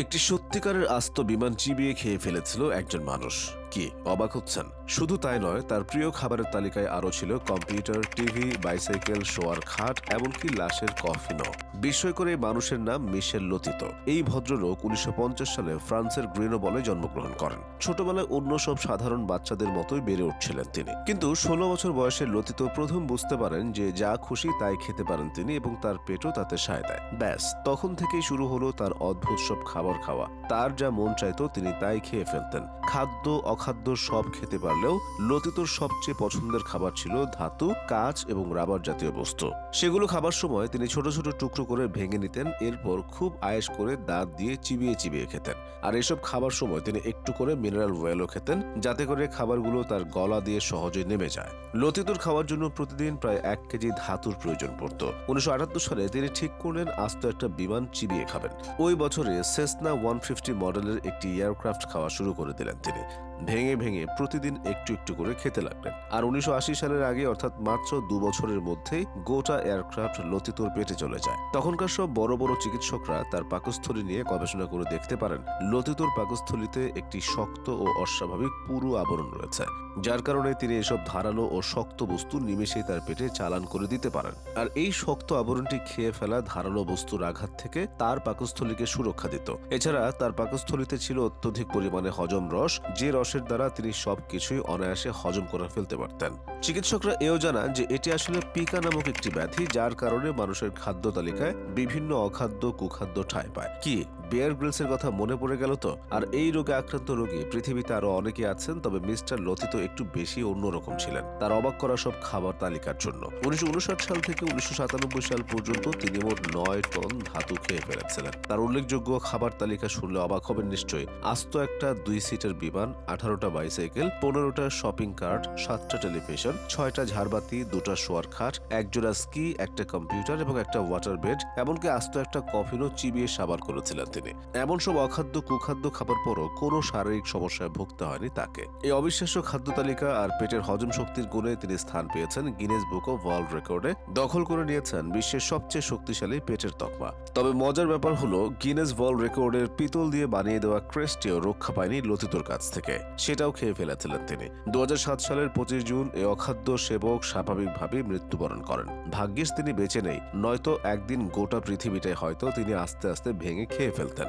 একটি সত্যিকারের আস্ত বিমান চিবিয়ে খেয়ে ফেলেছিল একজন মানুষ। কি অবাক হচ্ছেন? শুধু তাই নয়, তার প্রিয় খাবারের তালিকায় আরও ছিল কম্পিউটার, টিভি, বাইসাইকেল, শোয়ার খাট, এমনকি লাশের কফিনও। বিস্ময় করে মানুষের নাম মিশেল লতিত। এই ভদ্রলোক উনিশশো সালে ফ্রান্সের গ্রিনোবলে জন্মগ্রহণ করেন। ছোটবেলায় অন্য সব সাধারণ বাচ্চাদের মতোই বেড়ে উঠছিলেন তিনি। কিন্তু ষোলো বছর বয়সে লতিত প্রথম বুঝতে পারেন যে যা খুশি তাই খেতে পারেন তিনি এবং তার পেটও তাতে সায় দেয়। ব্যাস, তখন থেকেই শুরু হলো তার অদ্ভুত সব খাবার খাওয়া। তার যা মন চাইতো তিনি তাই খেয়ে ফেলতেন। খাদ্য অখাদ্য সব খেতে পারলেও লতিতর সবচেয়ে পছন্দের খাবার ছিল ধাতু, কাঁচ এবং রাবার জাতীয় বস্তু। সেগুলো খাবার সময় তিনি ছোট ছোট টুকরো করে ভেঙে নিতেন, এরপর খুব আয়েস করে দাঁত দিয়ে চিবিয়ে চিবিয়ে খেতেন। আর এসব খাবার সময় তিনি একটু করে মিনারেল ওয়েলও খেতেন, যাতে করে খাবারগুলো তার গলা দিয়ে সহজে নেমে যায়। লতিতুর খাওয়ার জন্য প্রতিদিন প্রায় এক কেজি ধাতুর প্রয়োজন পড়ত। উনিশশো আটাত্তর সালে তিনি ঠিক করলেন, আস্ত একটা বিমান চিবিয়ে খাবেন। ওই বছরে সেসনা ওয়ান ফিফটি মডেলের একটি এয়ারক্রাফট খাওয়া শুরু করে দিলেন তিনি। ভেঙে ভেঙে প্রতিদিন একটু একটু করে খেতে লাগলেন। আর উনিশশো আশি সালের আগে, অর্থাৎ মাত্র দু বছরের মধ্যেই গোটা এয়ারক্রাফট লতিতোর পেটে চলে যায়। তখনকার সব বড় বড় চিকিৎসকরা তার পাকস্থলী নিয়ে গবেষণা করে দেখতে পারেন, লতিতোর পাকস্থলীতে একটি শক্ত ও অস্বাভাবিক পুরু আবরণ রয়েছে, যার কারণে তিনি এসব ধারালো ও শক্ত বস্তু নিমেষেই তার পেটে চালান করে দিতে পারেন। আর এই শক্ত আবরণটি খেয়ে ফেলা ধারালো বস্তুর আঘাত থেকে তার পাকস্থলীকে সুরক্ষা দিত। এছাড়া তার পাকস্থলীতে ছিল অত্যধিক পরিমাণে হজম রস, যে রসের দ্বারা তিনি সব কিছুই অনায়াসে হজম করে ফেলতে পারতেন। চিকিৎসকরা এও জানান যে এটি আসলে পিকা নামক একটি ব্যাধি যার কারণে মানুষের খাদ্য তালিকায় বিভিন্ন অখাদ্য, কুখাদ্য ঠাঁই পায়। কি, বেয়ার গ্রিলসের কথা মনে পড়ে গেল তো? আর এই রোগে আক্রান্ত রোগী, পৃথিবীতে আরও অনেকে আছেন, তবে মিস্টার লতিত একটু বেশি অন্যরকম ছিলেন। তার অবাক করা সব খাবার তালিকার জন্য। উনিশশো উনষাট সাল থেকে উনিশশো সাতানব্বই সাল পর্যন্ত তিনি মোট নয় টন ধাতু খেয়ে ফেলেছিলেন। তার উল্লেখযোগ্য খাবার তালিকা শুনলে অবাক হবেন নিশ্চয়ই। আস্ত একটা দুই সিটের বিমান, আঠারোটা বাইসাইকেল, পনেরোটা শপিং কার্ট, সাতটা টেলিভিশন ছয়টা ঝাড়বাতি, দুটা শোয়ার খাট একজোড়া স্কি, একটা কম্পিউটার এবং একটা ওয়াটার বেড, এমনকি আস্ত একটা কফিনও চিবিয়ে সাবার করেছিলেন তিনি। এমন সব অখাদ্য, কুখাদ্য খাবার পরও কোনো শারীরিক সমস্যায় ভুগতে হয়নি তাকে। এই অবিশ্বাস্য খাদ্য তালিকা আর পেটের হজম শক্তির গুণে তিনি স্থান পেয়েছেন গিনেস বুক অফ ওয়ার্ল্ড রেকর্ডে দখল করে নিয়েছেন বিশ্বের সবচেয়ে শক্তিশালী পেটের তকমা। তবে মজার ব্যাপার হলো গিনেস ওয়ার্ল্ড রেকর্ডের পিতল দিয়ে বানিয়ে দেওয়া ক্রেস্টিও রক্ষা পায়নি লতিতোর কাছ থেকে। সেটাও খেয়ে ফেলেছিলেন তিনি। দু হাজার সাত সালের পঁচিশ জুন এই অখাদ্য সেবক স্বাভাবিকভাবে মৃত্যুবরণ করেন। ভাগ্যিস তিনি বেঁচে নেই, নয়তো একদিন গোটা পৃথিবীটাই হয়তো তিনি আস্তে আস্তে ভেঙে খেয়ে ফেলতেন।